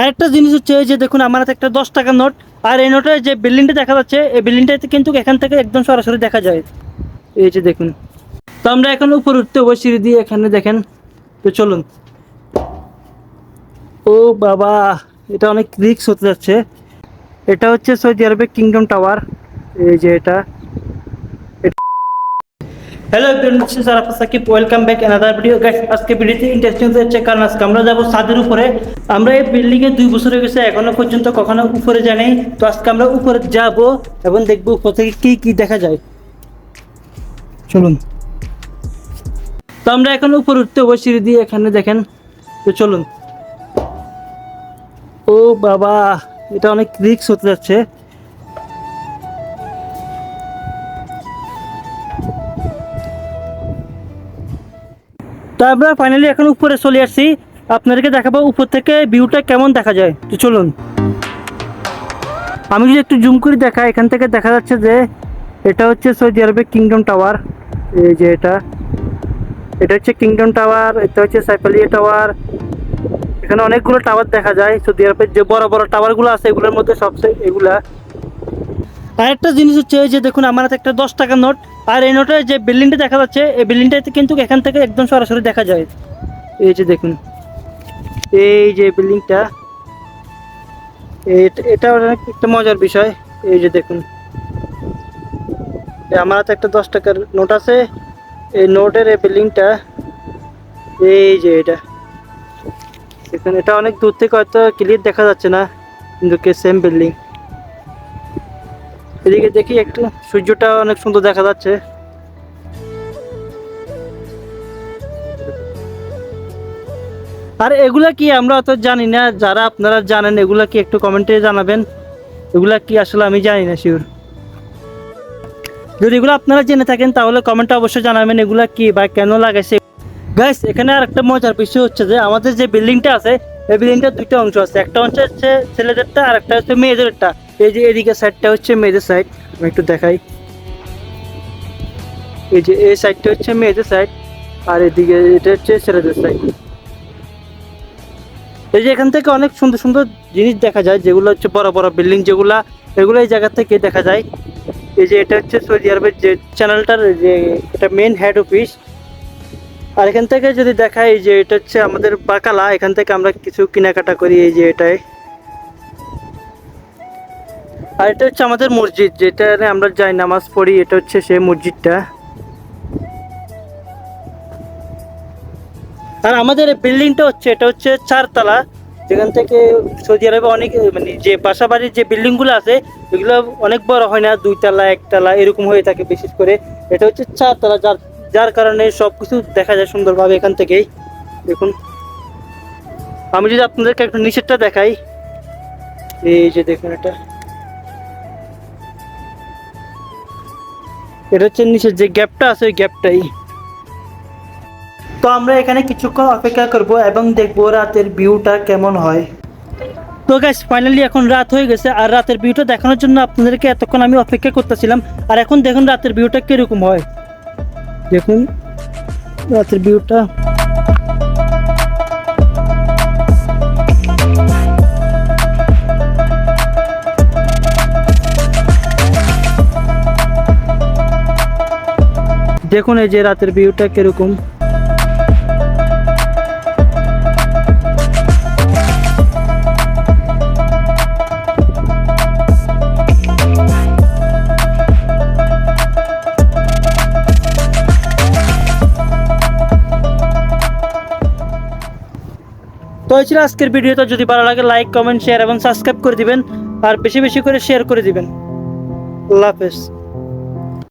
আরেকটা জিনিস হচ্ছে যে দেখুন, আমার হাতে একটা দশ টাকার নোট। আর এই নোটের যে বিল্ডিংটা দেখা যাচ্ছে, এই বিল্ডিংটাতে কিন্তু এখান থেকে একদম সরাসরি দেখা যায়। এই যে দেখুন। তো আমরা এখন উপর উঠতে হব, সিঁড়ি দিয়ে এখানে দেখেন। তো চলুন। ও বাবা, এটা অনেক রিক্স হতে যাচ্ছে। এটা হচ্ছে সৌদি আরবের কিংডম টাওয়ার এই যে এটা। Hello is Arafat Sakib welcome back another video guys আজকে ভিডিওতে ইন্টারেস্টিং হচ্ছে কারণ আজকে আমরা যাব ছাদের উপরে। আমরা এই বিল্ডিং এ দুই বছর হয়ে গেছে এখনও পর্যন্ত কখনো উপরে যাই তো আজকে আমরা উপরে যাব এবং দেখব উপর থেকে কি কি দেখা যায়। চলুন। তো আমরা এখন উপরে উঠতে হব সিঁড়ি দিয়ে এখানে দেখেন। তো চলুন। ও বাবা এটা অনেক রিক্স হতে যাচ্ছে। তো আমরা ফাইনালি এখন উপরে চলে আসছি। আপনাদেরকে দেখাবো উপর থেকে ভিউটা কেমন দেখা যায়। তো চলুন। আমি যদি একটু জুম করে দেখা এখান থেকে দেখা যাচ্ছে যে এটা হচ্ছে সৌদি আরবের কিংডম টাওয়ার এই যে এটা। এটা হচ্ছে কিংডম টাওয়ার এটা হচ্ছে সাইফালিয়া টাওয়ার এখানে অনেকগুলো টাওয়ার দেখা যায়। সৌদি আরবের যে বড় বড় টাওয়ারগুলো আছে, এগুলোর মধ্যে সবচেয়ে এগুলা। আরেকটা জিনিস হচ্ছে যে দেখুন, আমার হাতে একটা দশ টাকার নোট। আর এই নোটের যে বিল্ডিংটা দেখা যাচ্ছে, এই বিল্ডিংটাতে কিন্তু এখান থেকে একদম সরাসরি দেখা যায়। এই যে দেখুন, এই যে বিল্ডিংটা এটা একটা মজার বিষয়। এই যে দেখুন আমার হাতে একটা দশ টাকার নোট আছে। এই নোটের এই বিল্ডিংটা, এই যে এটা। এখানে এটা অনেক দূর থেকে হয়তো ক্লিয়ার দেখা যাচ্ছে না, কিন্তু সেম বিল্ডিং এদিকে দেখি একটু সূর্যটা অনেক সুন্দর দেখা যাচ্ছে। আর এগুলা কি আমরা অত জানি না, যারা আপনারা জানেন এগুলা কি একটু কমেন্টে জানাবেন। এগুলা কি আসলে আমি জানি না শিওর যদি এগুলো আপনারা জেনে থাকেন, তাহলে কমেন্টে অবশ্যই জানাবেন এগুলা কি বা কেন লাগাইছে। গাইস এখানে আর একটা মজার বিষয় হচ্ছে যে, আমাদের যে বিল্ডিংটা আছে, এই বিল্ডিংটা দুইটা অংশ আছে। একটা অংশ হচ্ছে ছেলেদেরটা, আর একটা হচ্ছে মেয়েদেরটা। এই যে এদিকে সাইডটা হচ্ছে মেয়েদের সাইড আমি একটু দেখাই। এই যে এই সাইডটা হচ্ছে মেয়েদের সাইড আর এদিকে এটা হচ্ছে ছেলেদের সাইড এই যে এখান থেকে অনেক সুন্দর সুন্দর জিনিস দেখা যায়, যেগুলো হচ্ছে বড় বড় বিল্ডিং যেগুলো, এগুলো এই জায়গা থেকে দেখা যায়। এই যে এটা হচ্ছে সৌদি আরবের যে চ্যানেলটার যে এটা মেন হেড অফিস আর এখান থেকে যদি দেখাই এই যে এটা হচ্ছে আমাদের বাকালা, এখান থেকে আমরা কিছু কেনাকাটা করি এই যে এটাই আর এটা হচ্ছে আমাদের মসজিদ যেটা আমরা যাই নামাজ পড়ি, এটা হচ্ছে সেই মসজিদটা। আর আমাদের বিল্ডিংটা হচ্ছে, এটা হচ্ছে চারতলা। যেখান থেকে সৌদি আরবে অনেক মানে যে বাড়ির যে বিল্ডিংগুলো আছে, এগুলো অনেক বড় হয় না, দুইতলা, একতলা, এরকম হয়ে থাকে বিশেষ করে। এটা হচ্ছে চারতলা, যার যার কারণে সব কিছু দেখা যায় সুন্দরভাবে এখান থেকেই। দেখুন। আমি যদি আপনাদেরকে একটু নিচেরটা দেখাই। এই যে দেখুন এটা। এটা হচ্ছে নিচের যে গ্যাপটা আছে ওই গ্যাপটাই। তো আমরা এখানে কিছুক্ষণ অপেক্ষা করব এবং দেখব রাতের ভিউটা কেমন হয়। তো গাইস ফাইনালি এখন রাত হয়ে গেছে আর রাতের ভিউটা দেখানোর জন্য আপনাদেরকে এতক্ষণ আমি অপেক্ষা করতেছিলাম। আর এখন দেখুন রাতের ভিউটা কীরকম হয়। দেখুন রাতের ভিউটা। দেখুন এই যে রাতের ভিউটা কীরকম। তো এই ছিল আজকের ভিডিওটা যদি ভালো লাগে লাইক কমেন্ট শেয়ার এবং সাবস্ক্রাইব করে দিবেন। আর বেশি বেশি করে শেয়ার করে দিবেন। আল্লাহ হাফেজ।